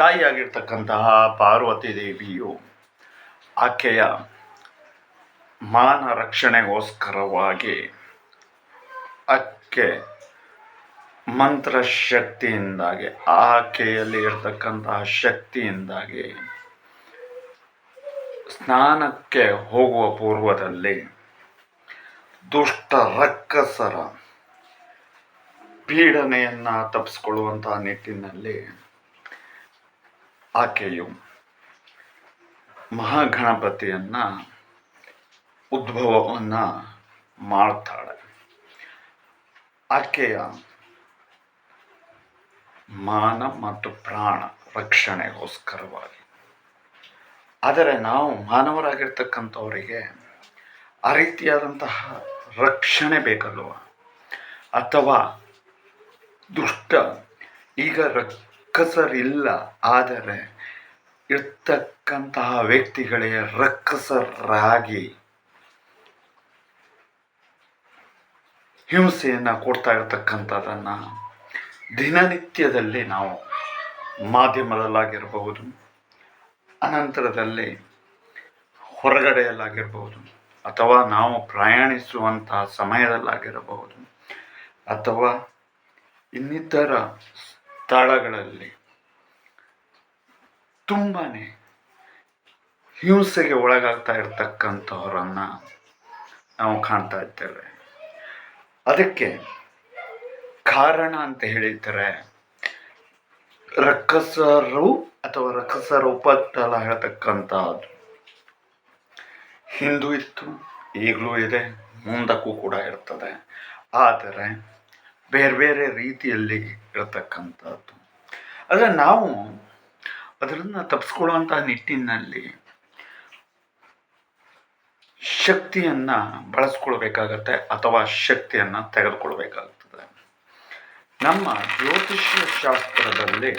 ತಾಯಿಯಾಗಿರ್ತಕ್ಕಂತಹ ಪಾರ್ವತಿ ದೇವಿಯು ಆಕೆಯ ಮಾನ ರಕ್ಷಣೆಗೋಸ್ಕರವಾಗಿ ಆಕೆ ಮಂತ್ರಶಕ್ತಿಯಿಂದಾಗಿ, ಆಕೆಯಲ್ಲಿ ಇರತಕ್ಕಂತಹ ಶಕ್ತಿಯಿಂದಾಗಿ ಸ್ನಾನಕ್ಕೆ ಹೋಗುವ ಪೂರ್ವದಲ್ಲಿ ದುಷ್ಟ ರಕ್ಕಸರ ಪೀಡನೆಯನ್ನು ತಪ್ಪಿಸ್ಕೊಳ್ಳುವಂತಹ ನಿಟ್ಟಿನಲ್ಲಿ ಆಕೆಯು ಮಹಾಗಣಪತಿಯನ್ನು ಉದ್ಭವವನ್ನು ಮಾಡ್ತಾಳೆ. ಆಕೆಯ ಮಾನ ಮತ್ತು ಪ್ರಾಣ ರಕ್ಷಣೆಗೋಸ್ಕರವಾಗಿ. ಆದರೆ ನಾವು ಮಾನವರಾಗಿರ್ತಕ್ಕಂಥವರಿಗೆ ಆ ರೀತಿಯಾದಂತಹ ರಕ್ಷಣೆ ಬೇಕಲ್ವ? ಅಥವಾ ದುಷ್ಟ ಈಗ ರಕ್ಕಸರಿಲ್ಲ, ಆದರೆ ಇರ್ತಕ್ಕಂತಹ ವ್ಯಕ್ತಿಗಳೇ ರಕ್ಕಸರಾಗಿ ಹಿಂಸೆಯನ್ನು ಕೊಡ್ತಾ ಇರ್ತಕ್ಕಂಥದ್ದನ್ನು ದಿನನಿತ್ಯದಲ್ಲಿ ನಾವು ಮಾಧ್ಯಮದಲ್ಲಾಗಿರಬಹುದು, ಅನಂತರದಲ್ಲಿ ಹೊರಗಡೆಯಲ್ಲಾಗಿರಬಹುದು, ಅಥವಾ ನಾವು ಪ್ರಯಾಣಿಸುವಂತಹ ಸಮಯದಲ್ಲಾಗಿರಬಹುದು, ಅಥವಾ ಇನ್ನಿತರ ಸ್ಥಳಗಳಲ್ಲಿ ತುಂಬಾ ಹಿಂಸೆಗೆ ಒಳಗಾಗ್ತಾ ಇರ್ತಕ್ಕಂಥವರನ್ನು ನಾವು ಕಾಣ್ತಾ ಇದ್ದೇವೆ. ಅದಕ್ಕೆ ಕಾರಣ ಅಂತ ಹೇಳಿದರೆ ರಕ್ಕಸರು ಅಥವಾ ರಕ್ಕಸರ ಉಪತ್ತಲ ಹೇಳ್ತಕ್ಕಂಥದ್ದು. ಹಿಂದೂ ಇತ್ತು, ಈಗಲೂ ಇದೆ, ಮುಂದಕ್ಕೂ ಕೂಡ ಇರ್ತದೆ. ಆದರೆ ಬೇರೆ ಬೇರೆ ರೀತಿಯಲ್ಲಿ ಇರತಕ್ಕಂಥದ್ದು. ಆದರೆ ನಾವು ಅದರನ್ನು ತಪ್ಪಿಸ್ಕೊಳ್ಳುವಂತಹ ನಿಟ್ಟಿನಲ್ಲಿ ಶಕ್ತಿಯನ್ನು ಬಳಸ್ಕೊಳ್ಬೇಕಾಗತ್ತೆ ಅಥವಾ ಶಕ್ತಿಯನ್ನು ತೆಗೆದುಕೊಳ್ಬೇಕಾಗ್ತದೆ. ನಮ್ಮ ಜ್ಯೋತಿಷ್ಯ ಶಾಸ್ತ್ರದಲ್ಲಿ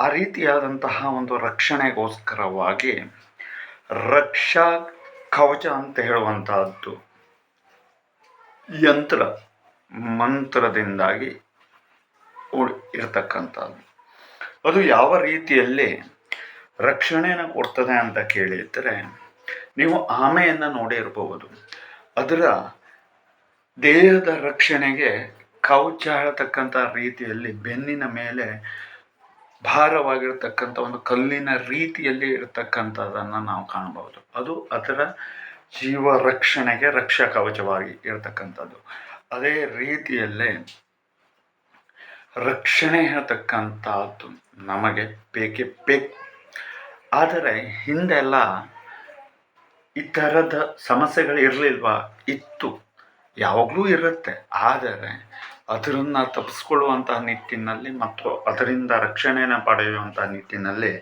ಆ ರೀತಿಯಾದಂತಹ ಒಂದು ರಕ್ಷಣೆಗೋಸ್ಕರವಾಗಿ ರಕ್ಷಾ ಕವಚ ಅಂತ ಹೇಳುವಂತಹದ್ದು ಯಂತ್ರ. ಮಂತ್ರದಿಂದಾಗಿ ಇರತಕ್ಕಂಥದ್ದು. ಅದು ಯಾವ ರೀತಿಯಲ್ಲಿ ರಕ್ಷಣೆಯನ್ನು ಕೊಡ್ತದೆ ಅಂತ ಕೇಳಿದರೆ, ನೀವು ಆಮೆಯನ್ನು ನೋಡಿರಬಹುದು ಅದರ ದೇಹದ ರಕ್ಷಣೆಗೆ ಕವಚ ರೀತಿಯಲ್ಲಿ ಬೆನ್ನಿನ ಮೇಲೆ ಭಾರವಾಗಿರ್ತಕ್ಕಂಥ ಒಂದು ಕಲ್ಲಿನ ರೀತಿಯಲ್ಲಿ ಇರತಕ್ಕಂಥದ್ದನ್ನು ನಾವು ಕಾಣಬಹುದು. ಅದು ಅದರ ಜೀವ ರಕ್ಷಣೆಗೆ ರಕ್ಷಾ ಕವಚವಾಗಿ ಇರತಕ್ಕಂಥದ್ದು. ಅದೇ ರೀತಿಯಲ್ಲೇ ರಕ್ಷಣೆ ಹೇಳ್ತಕ್ಕಂಥದ್ದು ನಮಗೆ ಬೇಕೇ ಬೇಕು. ಆದರೆ ಹಿಂದೆಲ್ಲ ಈ ಥರದ ಸಮಸ್ಯೆಗಳು ಇರಲಿಲ್ವಾ? ಇತ್ತು. ಯಾವಾಗಲೂ ಇರುತ್ತೆ. ಆದರೆ ಅದರನ್ನು ತಪ್ಪಿಸ್ಕೊಳ್ಳುವಂಥ ನಿಟ್ಟಿನಲ್ಲಿ ಮತ್ತು ಅದರಿಂದ ರಕ್ಷಣೆಯನ್ನು ಪಡೆಯುವಂಥ ನಿಟ್ಟಿನಲ್ಲಿ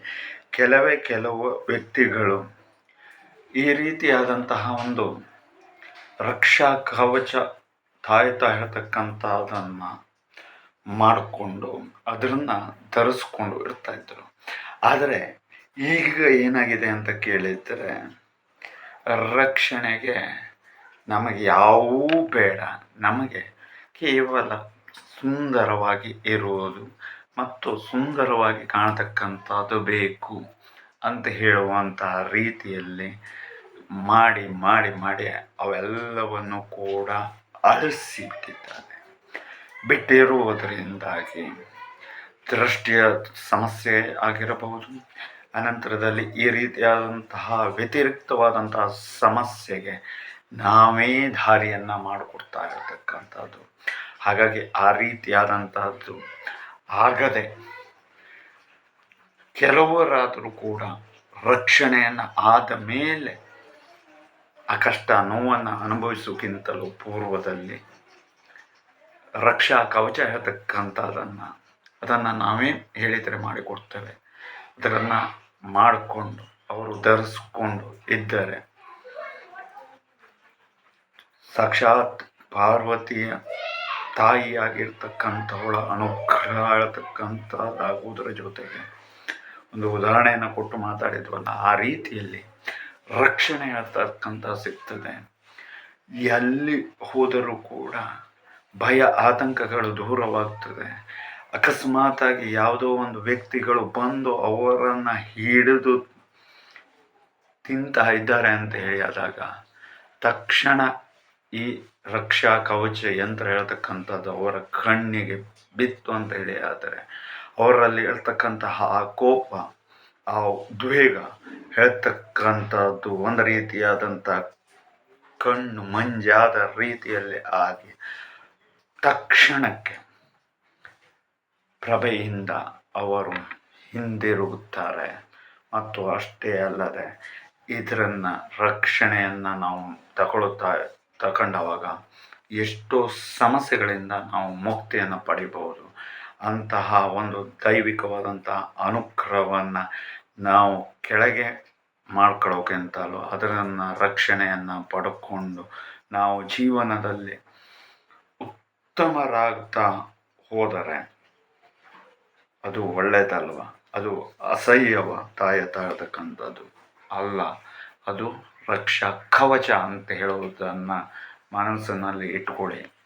ಕೆಲವೇ ಕೆಲವು ವ್ಯಕ್ತಿಗಳು ಈ ರೀತಿಯಾದಂತಹ ಒಂದು ರಕ್ಷಾ ಕವಚ ತಾಯ್ತಾ ಹೇಳ್ತಕ್ಕಂಥದ್ದನ್ನು ಮಾಡಿಕೊಂಡು ಅದನ್ನು ಧರಿಸ್ಕೊಂಡು ಇರ್ತಾ ಇದ್ದರು ಆದರೆ ಈಗ ಏನಾಗಿದೆ ಅಂತ ಕೇಳಿದರೆ ರಕ್ಷಣೆಗೆ ನಮಗೆ ಯಾವೂ ಬೇಡ. ನಮಗೆ ಕೇವಲ ಸುಂದರವಾಗಿ ಇರುವುದು ಮತ್ತು ಸುಂದರವಾಗಿ ಕಾಣತಕ್ಕಂಥದ್ದು ಬೇಕು ಅಂತ ಹೇಳುವಂತಹ ರೀತಿಯಲ್ಲಿ ಮಾಡಿ ಮಾಡಿ ಮಾಡಿ ಅವೆಲ್ಲವನ್ನು ಕೂಡ ಅಳಿಸಿ ಬಿಟ್ಟಿದ್ದಾನೆ ಬಿಟ್ಟಿರುವುದರಿಂದಾಗಿ ದೃಷ್ಟಿಯ ಸಮಸ್ಯೆ ಆಗಿರಬಹುದು. ಅನಂತರದಲ್ಲಿ ಈ ರೀತಿಯಾದಂತಹ ವ್ಯತಿರಿಕ್ತವಾದಂತಹ ಸಮಸ್ಯೆಗೆ ನಾವೇ ದಾರಿಯನ್ನು ಮಾಡಿಕೊಡ್ತಾ ಇರತಕ್ಕಂಥದ್ದು. ಹಾಗಾಗಿ ಆ ರೀತಿಯಾದಂತಹದ್ದು ಆಗದೆ ಕೆಲವರಾದರೂ ಕೂಡ ರಕ್ಷಣೆಯನ್ನು ಆದ ಮೇಲೆ ಕಷ್ಟ ನೋವನ್ನು ಅನುಭವಿಸೋಕ್ಕಿಂತಲೂ ಪೂರ್ವದಲ್ಲಿ ರಕ್ಷಾ ಕವಚ ಹೇಳ್ತಕ್ಕಂಥದ್ದನ್ನು ಅದನ್ನು ನಾವೇ ಹೇಳಿದರೆ ಮಾಡಿಕೊಡ್ತೇವೆ. ಅದನ್ನು ಮಾಡಿಕೊಂಡು, ಅವರು ಧರಿಸ್ಕೊಂಡು ಇದ್ದರೆ ಸಾಕ್ಷಾತ್ ಪಾರ್ವತಿಯ ತಾಯಿಯಾಗಿರ್ತಕ್ಕಂಥವಳ ಅನುಗ್ರಹ ಹೇಳ್ತಕ್ಕಂಥದ್ದಾಗುವುದರ ಜೊತೆಗೆ ಒಂದು ಉದಾಹರಣೆಯನ್ನು ಕೊಟ್ಟು ಮಾತಾಡಿದ್ವಲ್ಲ, ಆ ರೀತಿಯಲ್ಲಿ ರಕ್ಷಣೆ ಹೇಳ್ತಕ್ಕಂಥ ಸಿಗ್ತದೆ. ಎಲ್ಲಿ ಹೋದರೂ ಕೂಡ ಭಯ, ಆತಂಕಗಳು ದೂರವಾಗ್ತದೆ. ಅಕಸ್ಮಾತಾಗಿ ಯಾವುದೋ ಒಂದು ವ್ಯಕ್ತಿಗಳು ಬಂದು ಅವರನ್ನು ಹಿಡಿದು ತಿಂತಾ ಇದ್ದಾರೆ ಅಂತ ಹೇಳಿದಾಗ ತಕ್ಷಣ ಈ ರಕ್ಷಾ ಕವಚ ಯಂತ್ರ ಹೇಳ್ತಕ್ಕಂಥದ್ದು ಅವರ ಕಣ್ಣಿಗೆ ಬಿತ್ತು ಅಂತ ಹೇಳಿ ಆದರೆ ಅವರಲ್ಲಿ ಹೇಳ್ತಕ್ಕಂತಹ ಆ ಕೋಪ ಆ ಉದ್ವೇಗ ಹೇಳ್ತಕ್ಕಂಥದ್ದು ಒಂದು ರೀತಿಯಾದಂಥ ಕಣ್ಣು ಮಂಜಾದ ರೀತಿಯಲ್ಲಿ ಆಗಿ ತಕ್ಷಣಕ್ಕೆ ಪ್ರಭೆಯಿಂದ ಅವರು ಹಿಂದಿರುಗುತ್ತಾರೆ. ಮತ್ತು ಅಷ್ಟೇ ಅಲ್ಲದೆ ಇದರನ್ನು ರಕ್ಷಣೆಯನ್ನು ನಾವು ತಗೊಳ್ಳುತ್ತಾ ತಗೊಂಡವಾಗ ಎಷ್ಟೋ ಸಮಸ್ಯೆಗಳಿಂದ ನಾವು ಮುಕ್ತಿಯನ್ನು ಪಡಿಬಹುದು. ಅಂತಹ ಒಂದು ದೈವಿಕವಾದಂತಹ ಅನುಗ್ರಹವನ್ನು ನಾವು ಕೆಳಗೆ ಮಾಡ್ಕೊಳ್ಳೋಕ್ಕಿಂತಲೂ ಅದರನ್ನು ರಕ್ಷಣೆಯನ್ನು ಪಡ್ಕೊಂಡು ನಾವು ಜೀವನದಲ್ಲಿ ಉತ್ತಮರಾಗ್ತಾ ಹೋದರೆ ಅದು ಒಳ್ಳೆಯದಲ್ವ? ಅದು ಅಸಹ್ಯವ ತಾಯ ತಾಳ್ತಕ್ಕಂಥದ್ದು ಅಲ್ಲ. ಅದು ರಕ್ಷಾ ಕವಚ ಅಂತ ಹೇಳುವುದನ್ನು ಮನಸ್ಸಿನಲ್ಲಿ ಇಟ್ಕೊಳ್ಳಿ.